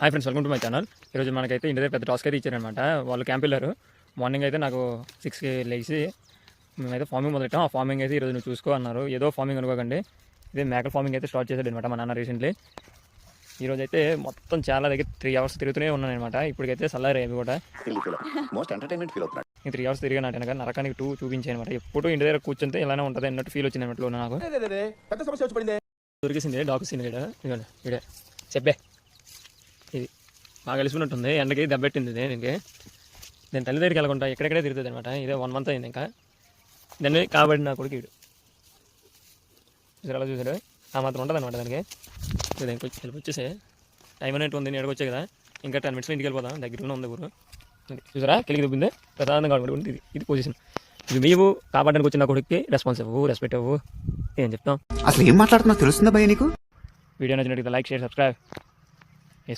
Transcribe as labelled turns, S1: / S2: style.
S1: Hi friends welcome to my channel ఈరోజు మనకైతే ఇంటి దగ్గర పెద్ద టాస్క్ అయితే ఇచ్చారనమాట. వాళ్ళు క్యాంప్ వెళ్ళారు. మార్నింగ్ అయితే నాకు సిక్స్కి లేచి మేమైతే ఫార్మింగ్ మొదలెట్టాం. ఆ ఫార్మింగ్ అయితే ఈరోజు నువ్వు చూసుకో అన్నారు. ఏదో ఫార్మింగ్ అనుకోకండి. ఇదే మేకల ఫార్మింగ్ అయితే స్టార్ట్ చేశాడు అనమాట మా నాన్న రీసెంట్లీ ఈరోజు అయితే మొత్తం చాలా దగ్గర త్రీ అవర్స్ తిరుగుతూనే ఉన్నాను అనమాట ఇప్పటికైతే సల్లారి అవి కూడా.
S2: మోస్ట్ ఎంటర్టైన్మెంట్ ఫీల్ అవుతున్నాడు.
S1: నేను త్రీ అవర్స్ తిరిగిన వెనక నరకానికి టూ చూపించాను అనమాట ఎప్పుడు ఇంటి దగ్గర కూర్చుంటే ఇలానే ఉంటుంది అన్నట్టు ఫీల్ వచ్చింది అనమాట నాకు. దొరికేసింది డాక్ సీన్ ఇక్కడ. చెప్పే. బాగా కలిసినట్టుంది ఎండకి దెబ్బెట్టింది దీనికి? నేను తల్లి దగ్గరికి వెళ్ళకుండా ఎక్కడెక్కడే తిరుగుతుంది అనమాట ఇదే వన్ మంత్ అయింది ఇంకా. దాన్ని కాబట్టి నా కొడుకు ఇడు చూసారు అలా చూసాడు ఆ మాత్రం ఉంటుంది అనమాట దానికి. ఇది దానికి వెళ్ళి వచ్చేసే టైం అనేట్టు ఉంది నేను వచ్చే కదా. ఇంకా టెన్ మినిట్స్లో ఇంటికి వెళ్ళిపోదాం. దగ్గరలో ఉంది ఊరు. చూసారా? కిలికి దుబ్బింది. ప్రధానంగా కాబట్టి ఇది ఇది పొజిషన్ ఇది నీవు కాపాడడానికి వచ్చిన కొడుక్కి రెస్పాన్స్ ఇవ్వు రెస్పెక్ట్ ఇవ్వు ఏం చెప్తాం?
S3: అసలు ఏం మాట్లాడుతున్నా తెలుస్తుందా భయ నీకు?
S1: వీడియో నచ్చినట్టు లైక్ షేర్ సబ్స్క్రైబ్